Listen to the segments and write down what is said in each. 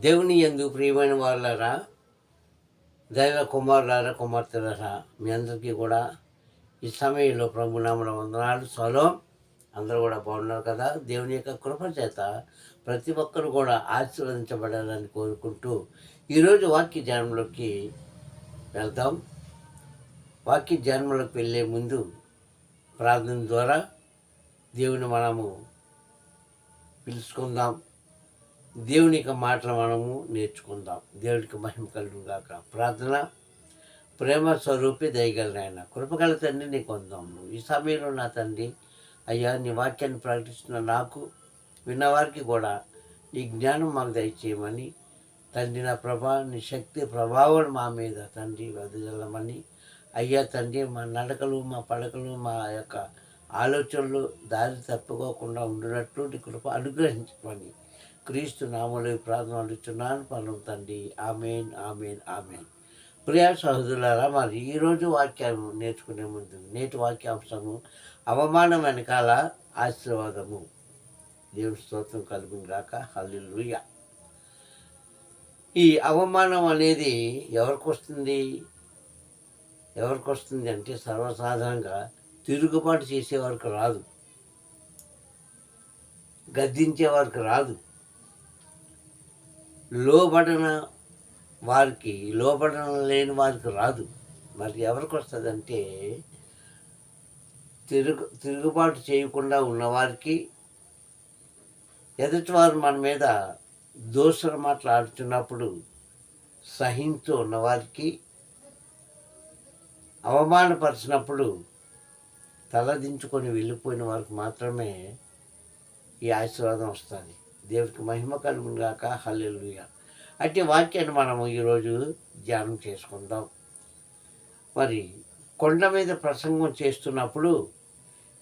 దేవుని ఎందు ప్రియమైన వాళ్ళరా దైవ కుమారులారా కుమార్తెలారా మీ అందరికీ కూడా ఈ సమయంలో ప్రభునామల వందనాలు. స్వలో అందరూ కూడా బాగున్నారు కదా? దేవుని యొక్క కృప చేత ప్రతి ఒక్కరు కూడా ఆశీర్వదించబడాలని కోరుకుంటూ ఈరోజు వాక్య జన్మలోకి వెళ్తాం వాక్య జన్మలోకి వెళ్ళే ముందు ప్రార్థన ద్వారా దేవుని మనము పిలుచుకుందాం. దేవుని యొక్క మాటలు మనము నేర్చుకుందాం. దేవుడికి మహిమ కలుగు గాక. ప్రార్థన ప్రేమ స్వరూపి దయగల నాయన. కృపగల తండ్రి నీకు వందాము ఈ సమయంలో నా తండ్రి అయ్యా నీ వాక్యాన్ని ప్రకటిస్తున్న నాకు విన్నవారికి కూడా నీ జ్ఞానం మాకు దయచేయమని తండ్రి నా ప్రభా నీ శక్తి ప్రభావం మా మీద తండ్రి వదిలమని అయ్యా తండ్రి మా నడకలు మా పడకలు మా యొక్క ఆలోచనలు దారి తప్పుకోకుండా ఉండినట్టు నీ కృప అనుగ్రహించమని క్రీస్తు నామలో ప్రార్థనలు ప్రార్థన అడుగుతున్నాను పనులు తండ్రి ఆమెన్ ఆమెన్ ఆమెన్. ప్రియా సహోదరులారా మరి ఈరోజు వాక్యాలు నేర్చుకునే ముందు నేటి వాక్యాంశము అవమానం వెనకాల ఆశీర్వాదము. దేవుని స్తోత్రం కలుగుని గాక. హల్లుయ ఈ అవమానం అనేది ఎవరికి వస్తుంది? ఎవరికి వస్తుంది అంటే సర్వసాధారణంగా తిరుగుబాటు చేసేవారికి రాదు. గద్దించేవారికి రాదు. లోబడిన వారికి లోబడన లేని వారికి రాదు. మరి ఎవరికి వస్తుందంటే తిరుగు తిరుగుబాటు చేయకుండా ఉన్నవారికి ఎదుటివారు మన మీద దోషుల మాట్లాడుతున్నప్పుడు సహించు ఉన్నవారికి అవమానపరిచినప్పుడు తలదించుకొని వెళ్ళిపోయిన వారికి మాత్రమే ఈ ఆశీర్వాదం వస్తుంది. దేవుడికి మహిమ కలుగును గాక. అంటే వాక్యాన్ని మనము ఈరోజు ధ్యానం చేసుకుందాం. మరి కొండ మీద ప్రసంగం చేస్తున్నప్పుడు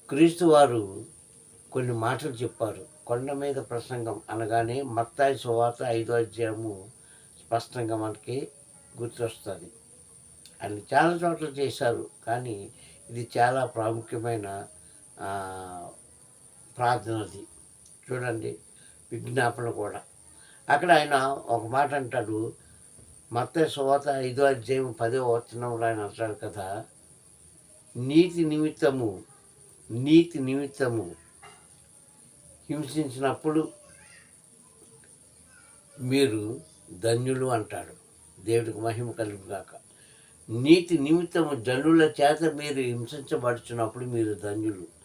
క్రీస్తు వారు కొన్ని మాటలు చెప్పారు. కొండ మీద ప్రసంగం అనగానే మత్తాయి సువార్త ఐదో అధ్యాయము స్పష్టంగా మనకి గుర్తొస్తుంది. అని చాలా చోట్ల చేశారు. కానీ ఇది చాలా ప్రాముఖ్యమైన ప్రార్థనది. చూడండి. విజ్ఞాపన కూడా. అక్కడ ఆయన ఒక మాట అంటాడు మత్త శోత ఐదో అధ్యాయం పదో వచనంలో ఆయన అంటాడు కదా నీతి నిమిత్తము నీతి నిమిత్తము హింసించినప్పుడు మీరు ధన్యులు అంటాడు. దేవుడికి మహిమ కలుగుగాక నీతి నిమిత్తము జనుల చేత మీరు హింసించబడుచున్నప్పుడు మీరు ధన్యులు.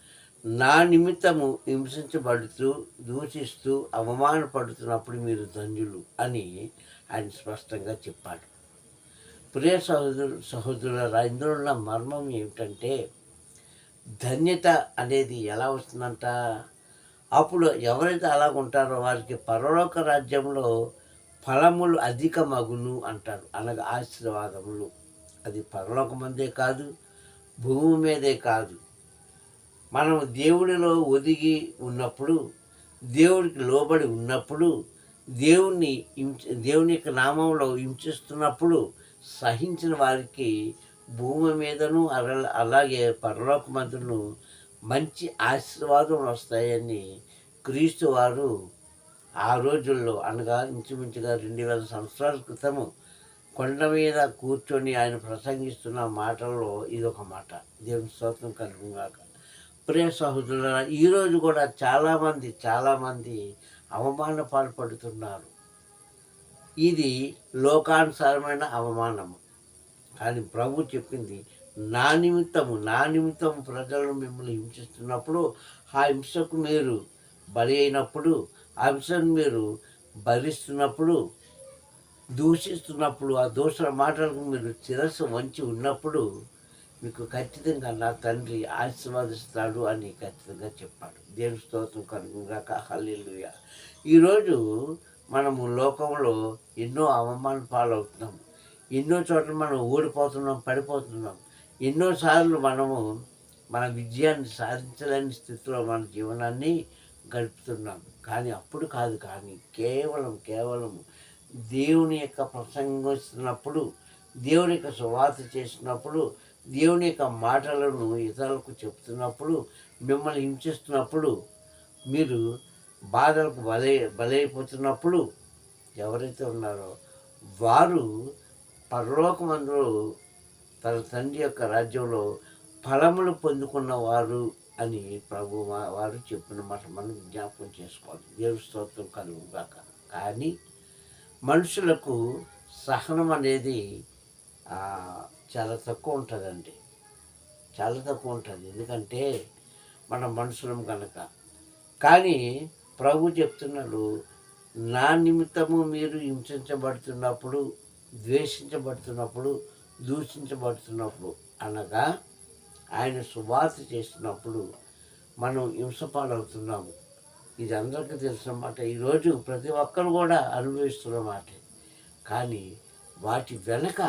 నా నిమిత్తము హింసించబడుతూ దూషిస్తూ అవమానపడుతున్నప్పుడు మీరు ధన్యులు అని ఆయన స్పష్టంగా చెప్పాడు. ప్రియ సహోదరు సహోదరుల ఇందులో ఉన్న మర్మం ఏమిటంటే ధన్యత అనేది ఎలా వస్తుందంట? అప్పుడు ఎవరైతే అలాగ ఉంటారో వారికి పరలోక రాజ్యంలో ఫలములు అధిక మగును అంటారు. అనగా ఆశీర్వాదములు. అది పరలోకమందే కాదు భూమి మీదే కాదు. మనం దేవుడిలో ఒదిగి ఉన్నప్పుడు దేవుడికి లోబడి ఉన్నప్పుడు దేవుణ్ణి దేవుని యొక్క నామంలో హింసిస్తున్నప్పుడు సహించిన వారికి భూమి మీదను అలాగే పరలోక మందును మంచి ఆశీర్వాదం వస్తాయని క్రీస్తు వారు ఆ రోజుల్లో అనగా ఇంచుమించుగా రెండు వేల సంవత్సరాల క్రితము కొండ మీద కూర్చొని ఆయన ప్రసంగిస్తున్న మాటల్లో ఇది ఒక మాట. దేవుని స్తోత్రం కలుగుగాక ప్రియ సహోదరుల ఈరోజు కూడా చాలామంది చాలామంది అవమాన పాల్పడుతున్నారు. ఇది లోకానుసారమైన అవమానము. కానీ ప్రభు చెప్పింది నా నిమిత్తము నా నిమిత్తము ప్రజలను మిమ్మల్ని హింసిస్తున్నప్పుడు ఆ హింసకు మీరు బలి అయినప్పుడు ఆ హింసను మీరు భరిస్తున్నప్పుడు దూషిస్తున్నప్పుడు ఆ దోషుల మాటలకు మీరు శిరస్సు వంచి ఉన్నప్పుడు మీకు ఖచ్చితంగా నా తండ్రి ఆశీర్వాదిస్తాడు అని ఖచ్చితంగా చెప్పాడు. దేవుని స్తోత్రం కలుగుగాక హల్లెలూయా. ఈరోజు మనము లోకంలో ఎన్నో అవమాన పాలవుతున్నాం. ఎన్నో చోట్ల మనం ఓడిపోతున్నాం పడిపోతున్నాం. ఎన్నోసార్లు మనము మన విజయాన్ని సాధించలేని స్థితిలో మన జీవనాన్ని గడుపుతున్నాం. కానీ అప్పుడు కాదు కానీ కేవలం కేవలం దేవుని యొక్క ప్రసంగిస్తున్నప్పుడు దేవుని యొక్క సువార్త చేసినప్పుడు దేవుని యొక్క మాటలను ఇతరులకు చెప్తున్నప్పుడు మిమ్మల్ని హింసిస్తున్నప్పుడు మీరు బాధలకు బలై బలైపోతున్నప్పుడు ఎవరైతే ఉన్నారో వారు పరలోకమందు తన తండ్రి యొక్క రాజ్యంలో ఫలములు పొందుకున్న వారు అని ప్రభు వారు చెప్పిన మాట మనం జ్ఞాపకం చేసుకోవాలి. దేవు స్తోత్రం కలుగుగాక. కానీ మనుషులకు సహనం అనేది చాలా తక్కువ ఉంటుందండి. చాలా తక్కువ ఉంటుంది. ఎందుకంటే మన మనుషులం కనుక కానీ ప్రభు చెప్తున్నాడు నా నిమిత్తము మీరు హింసించబడుతున్నప్పుడు ద్వేషించబడుతున్నప్పుడు దూషించబడుతున్నప్పుడు అనగా ఆయన శుభార్త చేస్తున్నప్పుడు మనం హింసపాలవుతున్నాము. ఇది అందరికీ తెలిసిన మాట ఈరోజు ప్రతి ఒక్కరు కూడా అనుభవిస్తున్న మాట. కానీ వాటి వెనక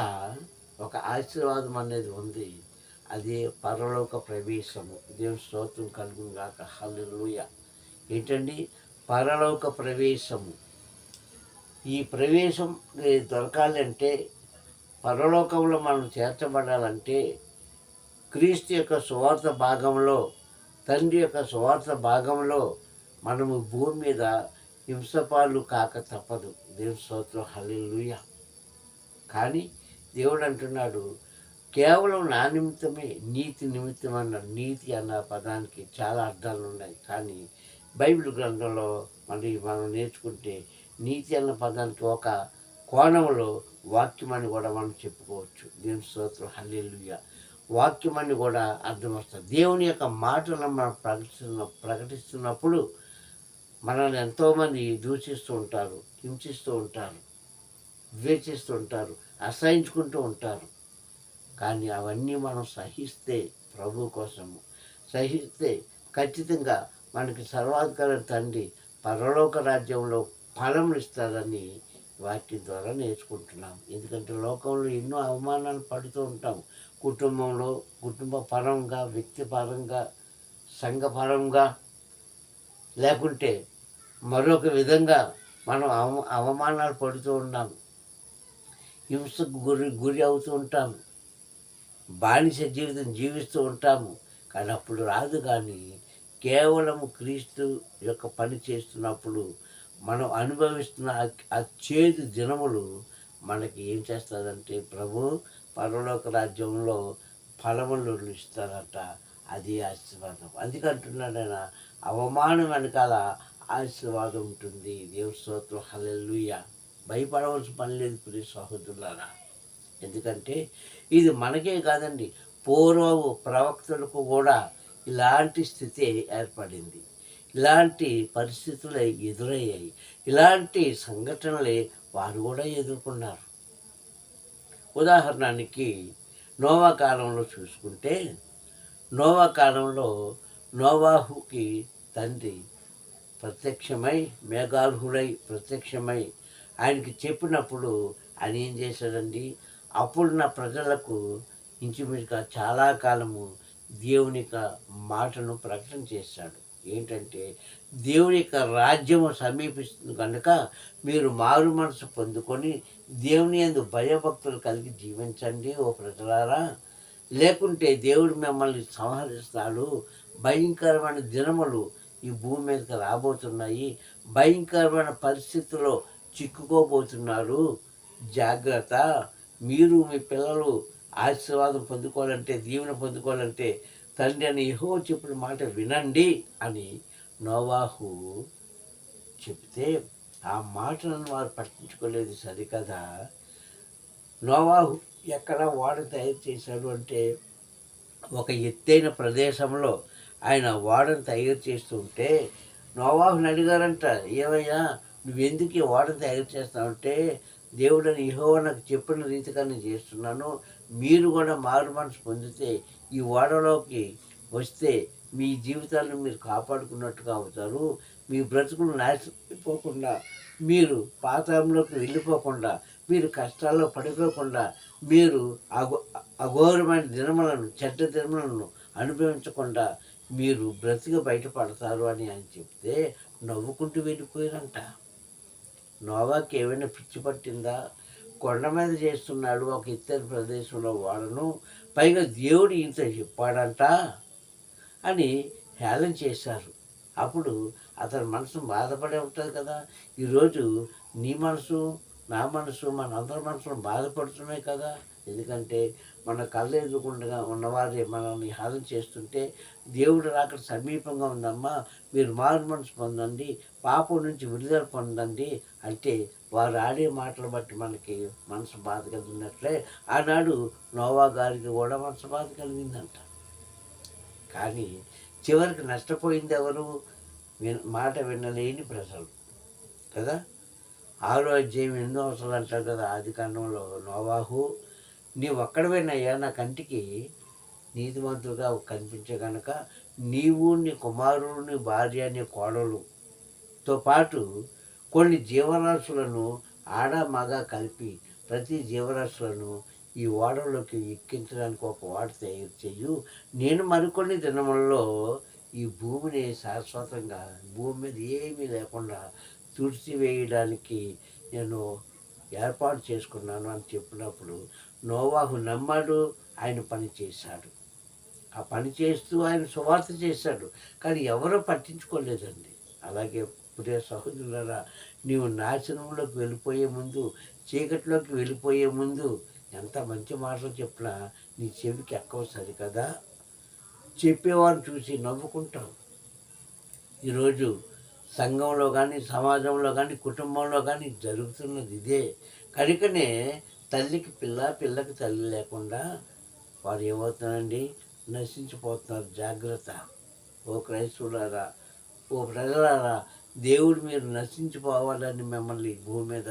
ఒక ఆశీర్వాదం అనేది ఉంది. అదే పరలోక ప్రవేశము. దేవుని స్తోత్రం కలుగును గాక. హల్లెలూయ. ఏంటండి? పరలోక ప్రవేశము. ఈ ప్రవేశం దొరకాలంటే పరలోకంలో మనం చేర్చబడాలంటే క్రీస్తు యొక్క సువార్త భాగంలో తండ్రి యొక్క సువార్త భాగంలో మనము భూమి మీద హింసపాలు కాక తప్పదు. దేవుని స్తోత్రం. హల్లుయ కానీ దేవుడు అంటున్నాడు కేవలం నా నిమిత్తమే నీతి నిమిత్తం అన్న నీతి అన్న పదానికి చాలా అర్థాలు ఉన్నాయి. కానీ బైబిల్ గ్రంథంలో మరి మనం నేర్చుకుంటే నీతి అన్న పదానికి ఒక కోణంలో వాక్యం అని కూడా మనం చెప్పుకోవచ్చు. దేవుని స్తోత్రం హల్లెలూయ. వాక్యం అని కూడా అర్థం వస్తుంది దేవుని యొక్క మాటలను మనం ప్రకటిస్తున్న ప్రకటిస్తున్నప్పుడు మనల్ని ఎంతోమంది దూషిస్తూ ఉంటారు హింసిస్తూ ఉంటారు ద్వేషిస్తూ ఉంటారు. అసహించుకుంటూ ఉంటారు. కానీ అవన్నీ మనం సహిస్తే ప్రభు కోసము. సహిస్తే ఖచ్చితంగా మనకి సర్వాధికార తండ్రి పరలోక రాజ్యంలో ఫలములు ఇస్తారని వాటి ద్వారా నేర్చుకుంటున్నాం. ఎందుకంటే లోకంలో ఎన్నో అవమానాలు పడుతూ ఉంటాం. కుటుంబంలో కుటుంబ పరంగా వ్యక్తిపరంగా సంఘపరంగా లేకుంటే మరొక విధంగా మనం అవ అవమానాలు పడుతూ ఉన్నాం. హింసకు గురి గురి అవుతూ ఉంటాము. బానిస జీవితం జీవిస్తూ ఉంటాము. కానీ అప్పుడు రాదు కానీ కేవలం క్రీస్తు యొక్క పని చేస్తున్నప్పుడు మనం అనుభవిస్తున్న ఆ- చేదు దినములు మనకి ఏం చేస్తుందంటే ప్రభు పరలోక రాజ్యంలో ఫలములు ఇస్తారట అది ఆశీర్వాదం. అందుకంటున్నాడు ఆయన అవమానం వెనకాల ఆశీర్వాదం ఉంటుంది. దేవస్తోత్రం స్తోత్రం. భయపడవలసిన పని లేదు ప్రియ సహోదరులారా. ఎందుకంటే ఇది మనకే కాదండి పూర్వము ప్రవక్తలకు కూడా ఇలాంటి స్థితి ఏర్పడింది. ఇలాంటి పరిస్థితులు ఎదురయ్యాయి. ఇలాంటి సంఘటనలే వారు కూడా ఎదుర్కొన్నారు. ఉదాహరణకి నోవా కాలంలో చూసుకుంటే నోవా కాలంలో నోవాహుకి తండ్రి ప్రత్యక్షమై మేఘార్హుడై ప్రత్యక్షమై ఆయనకి చెప్పినప్పుడు ఆయన ఏం చేశాడండి? నా ప్రజలకు ఇంచుమించుగా చాలా కాలము దేవుని యొక్క మాటను ప్రకటన చేశాడు. ఏంటంటే దేవుని యొక్క రాజ్యము సమీపిస్తుంది కనుక మీరు మారు మనసు పొందుకొని దేవుని ఎందు భయభక్తులు కలిగి జీవించండి ఓ ప్రజలారా. లేకుంటే దేవుడు మిమ్మల్ని సంహరిస్తాడు. భయంకరమైన దినములు ఈ భూమి మీదకి రాబోతున్నాయి. భయంకరమైన పరిస్థితుల్లో చిక్కుకోబోతున్నారు. జాగ్రత్త. మీరు మీ పిల్లలు ఆశీర్వాదం పొందుకోవాలంటే దీవెన పొందుకోవాలంటే తండ్రి అని యహో చెప్పిన మాట వినండి అని నోవాహు చెప్తే ఆ మాటలను వారు పట్టించుకోలేదు. సరికదా? నోవాహు ఎక్కడ వాడ తయారు చేశాడు అంటే ఒక ఎత్తైన ప్రదేశంలో ఆయన వాడను తయారు చేస్తుంటే నోవాహుని అడిగారంట ఏమయ్యా నువ్వెందుకు ఈ వాడను తయారు చేస్తావంటే దేవుడని అని నాకు చెప్పిన రీతిగా నేను చేస్తున్నాను. మీరు కూడా మారు మనసు పొందితే ఈ ఓడలోకి వస్తే మీ జీవితాలను మీరు కాపాడుకున్నట్టుగా అవుతారు. మీ బ్రతుకులు నాశపోకుండా మీరు పాతంలోకి వెళ్ళిపోకుండా మీరు కష్టాల్లో పడిపోకుండా మీరు అఘో అఘోరమైన దినములను చెడ్డ దినములను అనుభవించకుండా మీరు బ్రతికి బయటపడతారు అని ఆయన చెప్తే నవ్వుకుంటూ వెళ్ళిపోయారంట. నోవాకి ఏమైనా పిచ్చి పట్టిందా? కొండ మీద చేస్తున్నాడు ఒక ఇత్తడి ప్రదేశంలో వాడను పైగా దేవుడు ఇంత చెప్పాడంట అని హేళన చేశారు. అప్పుడు అతని మనసు బాధపడే ఉంటుంది కదా. ఈరోజు నీ మనసు నా మనసు మన అందరి మనసులు బాధపడుతున్నాయి కదా. ఎందుకంటే మన కళ్ళు ఎదుర్కొండగా ఉన్నవారే మనల్ని హారం చేస్తుంటే దేవుడు రాక సమీపంగా ఉందమ్మా. మీరు మారు మనసు పొందండి పాపం నుంచి విడుదల పొందండి అంటే వారు ఆడే మాటలు బట్టి మనకి మనసు బాధ కలిగినట్లే. ఆనాడు నోవా గారికి కూడా మనసు బాధ కలిగిందంట. కానీ చివరికి నష్టపోయింది ఎవరు? మాట వినలేని ప్రజలు. కదా? ఆరో అధ్యాయం ఎన్నో అవసరాలు అంటారు కదా ఆది కాండంలో నోవాహు నీ ఒక్కడవేనయ్యా నా కంటికి నీతిమంతులుగా కనిపించే నీవు నీ కుమారుడు నీ భార్య నీ కోడలుతో పాటు కొన్ని జీవరాశులను ఆడ మగ కలిపి ప్రతి జీవరాశులను ఈ ఓడలోకి ఎక్కించడానికి ఒక ఓడ తయారు చేయు. నేను మరికొన్ని దినములలో ఈ భూమిని శాశ్వతంగా భూమి మీద ఏమీ లేకుండా తుడిచివేయడానికి నేను ఏర్పాటు చేసుకున్నాను అని చెప్పినప్పుడు నోవాహు నమ్మాడు ఆయన పని చేశాడు. ఆ పని చేస్తూ ఆయన సువార్త చేశాడు కానీ ఎవరో పట్టించుకోలేదండి. అలాగే ప్రియ సహోదరులరా నీవు నాశనంలోకి వెళ్ళిపోయే ముందు చీకటిలోకి వెళ్ళిపోయే ముందు ఎంత మంచి మాటలు చెప్పినా నీ చెవికి ఎక్కవ సరి కదా చెప్పేవారు చూసి నవ్వుకుంటాం. ఈరోజు సంఘంలో కానీ సమాజంలో కానీ కుటుంబంలో కానీ జరుగుతున్నది ఇదే. కనుకనే తల్లికి పిల్ల పిల్లకి తల్లి లేకుండా వారు ఏమవుతున్నారండి నశించిపోతున్నారు. జాగ్రత్త. ఓ క్రైస్తవులారా ఓ ప్రజలారా దేవుడు మీరు నశించిపోవాలని మిమ్మల్ని భూమి మీద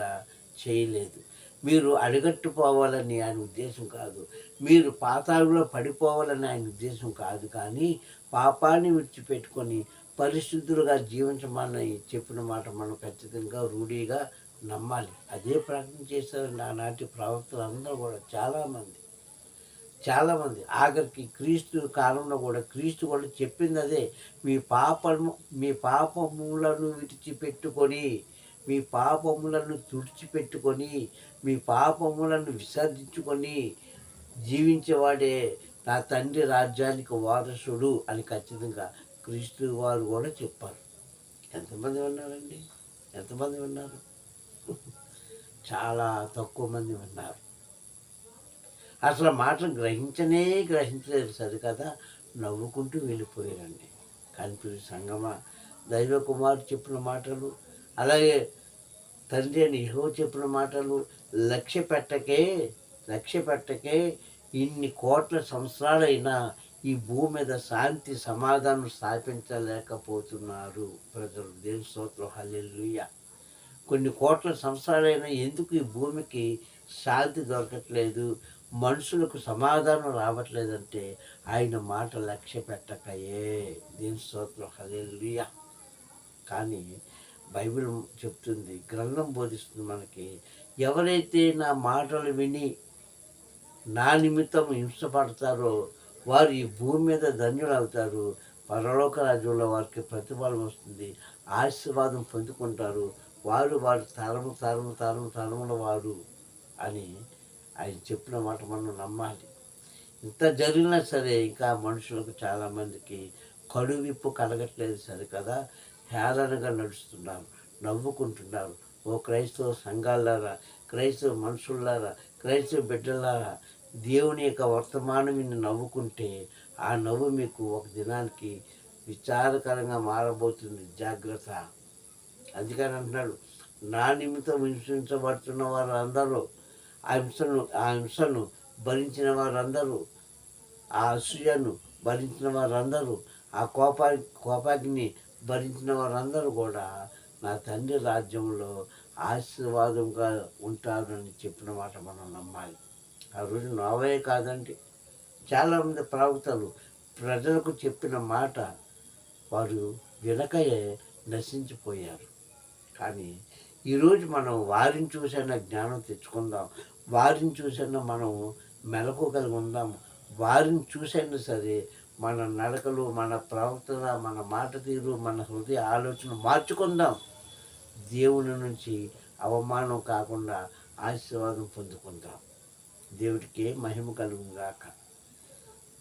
చేయలేదు. మీరు అడగట్టుపోవాలని ఆయన ఉద్దేశం కాదు. మీరు పాతాళంలో పడిపోవాలని ఆయన ఉద్దేశం కాదు. కానీ పాపాన్ని విడిచిపెట్టుకొని పరిశుద్ధులుగా జీవించమని చెప్పిన మాట మనం ఖచ్చితంగా రూఢీగా నమ్మాలి. అదే ప్రకటన చేశారు నానాటి ప్రవక్తలు అందరూ కూడా చాలామంది. చాలామంది. ఆఖరికి క్రీస్తు కాలంలో కూడా క్రీస్తు కూడా చెప్పింది అదే. మీ పాపము మీ పాపములను విడిచిపెట్టుకొని మీ పాపములను తుడిచిపెట్టుకొని మీ పాపములను విసర్జించుకొని జీవించేవాడే నా తండ్రి రాజ్యానికి వారసుడు అని ఖచ్చితంగా క్రీస్తు వారు కూడా చెప్పారు. ఎంతమంది ఉన్నారండి? ఎంతమంది ఉన్నారు? చాలా తక్కువ మంది ఉన్నారు. అసలు మాటలు గ్రహించనే గ్రహించలేదు సరికదా నవ్వుకుంటూ వెళ్ళిపోయారండి. కనిపించి సంగమ దైవ కుమార్ చెప్పిన మాటలు అలాగే తండ్రి అని యెహోవా చెప్పిన మాటలు లక్ష్య పెట్టకే లక్ష్య పెట్టకే ఇన్ని కోట్ల సంవత్సరాలైనా ఈ భూమి మీద శాంతి సమాధానం స్థాపించలేకపోతున్నారు. ప్రజలు దేని స్తోత్రం. హల్లెలూయా. కొన్ని కోట్ల సంవత్సరాలైనా ఎందుకు ఈ భూమికి శాంతి దొరకట్లేదు? మనుషులకు సమాధానం రావట్లేదంటే ఆయన మాట లక్ష్య పెట్టకయే. దీని స్తోత్రం. హలేలుయా కానీ బైబిల్ చెప్తుంది గ్రంథం బోధిస్తుంది మనకి ఎవరైతే నా మాటలు విని నా నిమిత్తం హింసపడతారో వారు ఈ భూమి మీద ధన్యులు అవుతారు పరలోక రాజ్యంలో వారికి ప్రతిఫలం వస్తుంది. ఆశీర్వాదం పొందుకుంటారు. వాడు వారి తరము తరము తరము తరముల వాడు అని ఆయన చెప్పిన మాట మనం నమ్మాలి. ఇంత జరిగినా సరే ఇంకా మనుషులకు చాలామందికి కడువిప్పు కలగట్లేదు సరే కదా హేళనగా నడుస్తున్నారు నవ్వుకుంటున్నారు. ఓ క్రైస్తవ సంఘాలారా క్రైస్తవ మనుషులారా క్రైస్తవ బిడ్డలారా దేవుని యొక్క వర్తమానం నవ్వుకుంటే ఆ నవ్వు మీకు ఒక దినానికి విచారకరంగా మారబోతుంది. జాగ్రత్త. అందుకని అంటున్నాడు నా నిమిత్తం హింసించబడుతున్న వారందరూ ఆ హింసను ఆ హింసను భరించిన వారందరూ ఆ అసూయను భరించిన వారందరూ ఆ కోపా కోపాగ్ని భరించిన వారందరూ కూడా నా తండ్రి రాజ్యంలో ఆశీర్వాదంగా ఉంటారని చెప్పిన మాట మనం నమ్మాలి. ఆ రోజు నోవే కాదండి. చాలామంది ప్రవక్తలు ప్రజలకు చెప్పిన మాట వారు వినకయే నశించిపోయారు. కానీ ఈరోజు మనం వారిని చూసైనా జ్ఞానం తెచ్చుకుందాం వారిని చూసైనా మనం మెలకు కలిగి ఉందాం వారిని చూసైనా సరే మన నడకలు మన ప్రవర్తన మన మాట తీరు మన హృదయ ఆలోచన మార్చుకుందాం. దేవుని నుంచి అవమానం కాకుండా ఆశీర్వాదం పొందుకుందాం. దేవుడికి మహిమ కలుగుగాక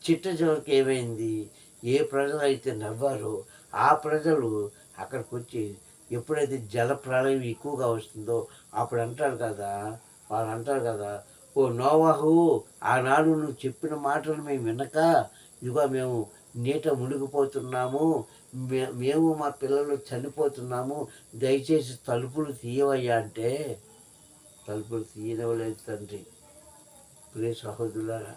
చిట్ట చివరికి ఏమైంది? ఏ ప్రజలు అయితే నవ్వారో ఆ ప్రజలు అక్కడికి వచ్చి ఎప్పుడైతే జల ప్రళయం ఎక్కువగా వస్తుందో అప్పుడు అంటారు కదా వాళ్ళు అంటారు కదా ఓ నోవాహు ఆనాడు నువ్వు చెప్పిన మాటలు మేము వినక ఇదిగో మేము నీట మునిగిపోతున్నాము మే- మేము మా పిల్లలు చనిపోతున్నాము దయచేసి తలుపులు తీయవయ్యా అంటే తలుపులు తీయనివ్వలేదు తండ్రి. ప్రియ సహోదరులారా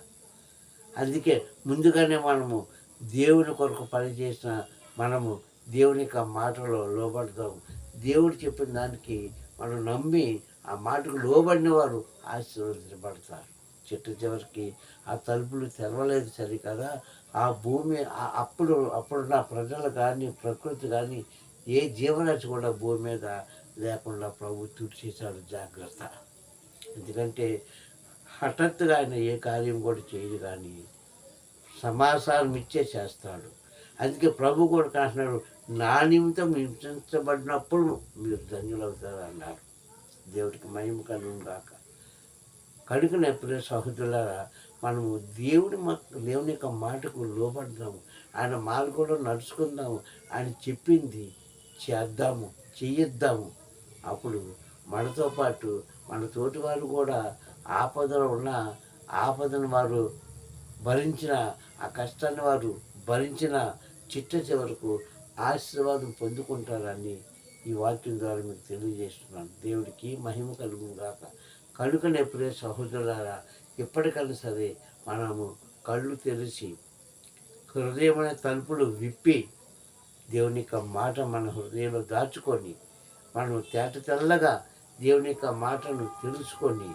అందుకే ముందుగానే మనము దేవుని కొరకు పనిచేసిన మనము దేవుని యొక్క మాటలో లోబడతాం. దేవుడు చెప్పిన దానికి మనం నమ్మి ఆ మాటకు లోబడిన వారు ఆశీర్వదించబడతారు. చిట్ట చివరికి ఆ తలుపులు తెరవలేదు సరే కదా ఆ భూమి ఆ- అప్పుడు అప్పుడున్న ప్రజలు కానీ ప్రకృతి కానీ ఏ జీవరాశి కూడా భూమి మీద లేకుండా ప్రభు తుడిచేశాడు జాగ్రత్త. ఎందుకంటే హఠాత్తుగా ఆయన ఏ కార్యం కూడా చేయదు కానీ సమాచారం ఇచ్చే చేస్తాడు. అందుకే ప్రభు కూడా కాస్తున్నాడు నా నిమిత్తం హింసించబడినప్పుడు మీరు ధన్యులవుతారు అన్నారు. దేవుడికి మహిమ కలుగును కాక కనుకనే ప్రియ సహోదరులారా మనము దేవుడి మా దేవుని యొక్క మాటకు లోపడదాము ఆయన మార్గంలో నడుచుకుందాము ఆయన చెప్పింది చేద్దాము చెయ్యిద్దాము. అప్పుడు మనతో పాటు మన తోటి వారు కూడా ఆపదలో ఉన్న ఆపదను వారు భరించిన ఆ కష్టాన్ని వారు భరించిన చిట్ట చివరకు ఆశీర్వాదం పొందుకుంటారని ఈ వాక్యం ద్వారా మీకు తెలియజేస్తున్నాను. దేవుడికి మహిమ కలుగు గాక. కనుకనే ప్రియ సహోదరులారా ఎప్పటికైనా సరే మనము కళ్ళు తెరిచి హృదయమైన తలుపులు విప్పి దేవుని యొక్క మాట మన హృదయంలో దాచుకొని మనం తేట తెల్లగా దేవుని యొక్క మాటను తెలుసుకొని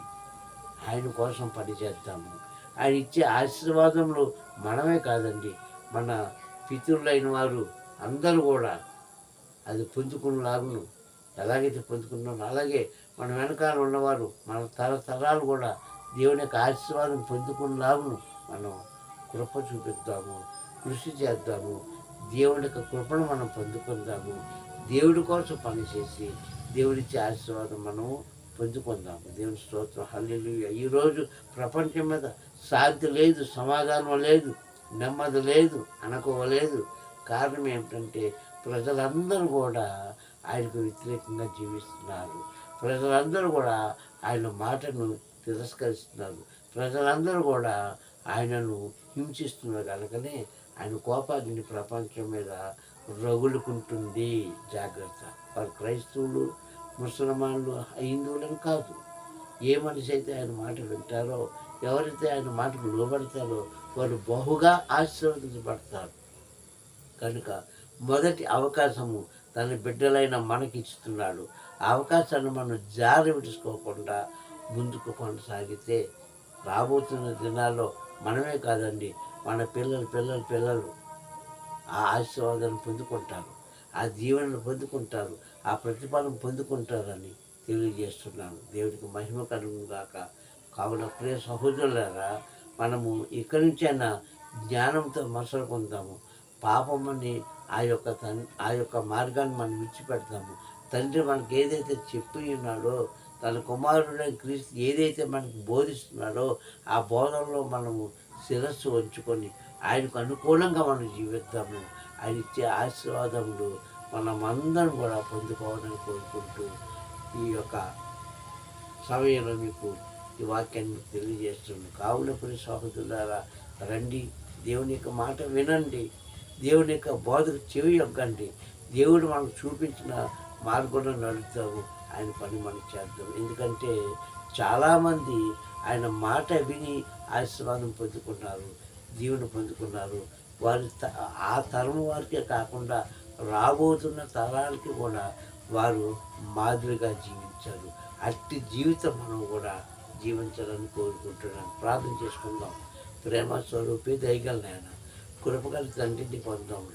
ఆయన కోసం పనిచేద్దాము. ఆయన ఇచ్చే ఆశీర్వాదంలో మనమే కాదండి మన పితృలైన వారు అందరూ కూడా అది పొందుకునేలాగును ఎలాగైతే పొందుకున్నామో అలాగే మన వెనకాల ఉన్నవారు మన తరతరాలు కూడా దేవుని యొక్క ఆశీర్వాదం పొందుకునేలాగును మనం కృప చూపిద్దాము కృషి చేద్దాము దేవుని యొక్క కృపను మనం పొందుకుందాము దేవుడి కోసం పనిచేసి దేవుడిచ్చే ఆశీర్వాదం మనము పొందుకుందాము దేవుని స్తోత్రం. హల్లు ఈరోజు ప్రపంచం మీద శాంతి లేదు సమాధానం లేదు నెమ్మది లేదు అనుకోవలేదు కారణం ఏమిటంటే ప్రజలందరూ కూడా ఆయనకు వ్యతిరేకంగా జీవిస్తున్నారు. ప్రజలందరూ కూడా ఆయన మాటను తిరస్కరిస్తున్నారు. ప్రజలందరూ కూడా ఆయనను హింసిస్తున్నారు కనుకనే ఆయన కోపాగ్ని ప్రపంచం మీద రగులుకుంటుంది. జాగ్రత్త. వారు క్రైస్తవులు ముసల్మాన్లు హిందువులను కాదు. ఏ మనిషి అయితే ఆయన మాట వింటారో ఎవరైతే ఆయన మాటకు లోబడతారో వారు బహుగా ఆశీర్వదించబడతారు. కనుక మొదటి అవకాశము తన బిడ్డలైన మనకిస్తున్నాడు ఆ అవకాశాన్ని మనం జారి విడుచుకోకుండా ముందుకు కొనసాగితే రాబోతున్న దినాల్లో మనమే కాదండి మన పిల్లలు పిల్లలు పిల్లలు ఆ ఆశీర్వాదాన్ని పొందుకుంటారు ఆ దీవెనను పొందుకుంటారు ఆ ప్రతిఫలం పొందుకుంటారని తెలియజేస్తున్నాను. దేవుడికి మహిమ కలుగుగాక కావున ప్రియ సహోదరులారా మనము ఇక్కడి నుంచైనా జ్ఞానంతో మసలుకుందాము పాపమని ఆ యొక్క తన్ ఆ యొక్క మార్గాన్ని మనం విడిచిపెడతాము. తండ్రి మనకి ఏదైతే చెప్పి ఉన్నాడో తన కుమారుడైన క్రీస్తు ఏదైతే మనకు బోధిస్తున్నాడో ఆ బోధనలో మనము శిరస్సు ఉంచుకొని ఆయనకు అనుకూలంగా మనం జీవిద్దాము. ఆయన ఇచ్చే ఆశీర్వాదములు మనమందరం కూడా పొందుకోవాలని కోరుకుంటూ ఈ యొక్క సమయంలో మీకు ఈ వాక్యాన్ని తెలియజేస్తున్నాను. కావున ప్రియ సహోదరులారా రండి. దేవుని యొక్క మాట వినండి. దేవుని యొక్క బోధకు చెవి యొక్కండి. దేవుడు మనకు చూపించిన మార్గంలో నడుపుతాము ఆయన పని మనం చేద్దాం ఎందుకంటే చాలామంది ఆయన మాట విని ఆశీర్వాదం పొందుకున్నారు జీవన పొందుకున్నారు. వారి త- ఆ తరం వారికే కాకుండా రాబోతున్న తరాలకి కూడా వారు మాదిరిగా జీవించారు. అట్టి జీవితం మనం కూడా జీవించాలని కోరుకుంటున్నాను ప్రార్థన చేసుకుందాం. ప్రేమ స్వరూపి దయగల కృపగల తండ్రిని పొందాము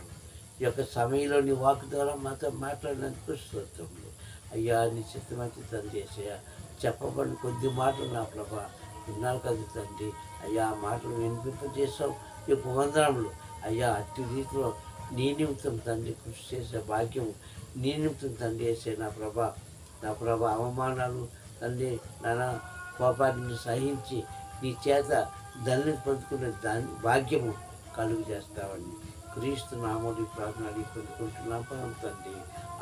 ఈ యొక్క సమయంలోని వాక్ ద్వారా మాతో మాట్లాడినందుకు స్తోత్రములు. అయ్యా నీ చిత్తమైతే తండ్రి అయ్యా చెప్పబడిన కొద్ది మాటలు నా ప్రభా విన్నారు కదా తండ్రి. అయ్యా ఆ మాటలు వినిపింపజేసావు ఈ వందనములు. అయ్యా అట్టి రీతిలో నీ నిమిత్తం తండ్రి కృషి చేసే భాగ్యం నీ నిమిత్తం తండ్రి చేసే నా ప్రభా. నా ప్రభా అవమానాలు తండ్రి నానా కోపాన్ని సహించి నీ చేత దళిని పొందుకునే దాని భాగ్యము కలుగు చేస్తావని క్రీస్తు నామోడి ప్రార్థన అడిగి పొందుకుంటున్నాం తండ్రి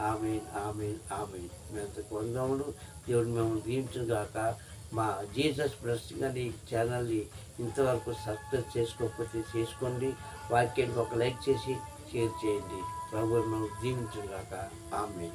ఆమె ఆమె ఆమె మేము కొందములు దేవుడు మేము దీవించిన గాక మా జీసస్ ప్లస్ కానీ ఛానల్ని ఇంతవరకు సబ్స్క్రైబ్ చేసుకోకపోతే చేసుకోండి. వాక్యానికి ఒక లైక్ చేసి షేర్ చేయండి. ప్రభు మేము దీవించిన ఆమె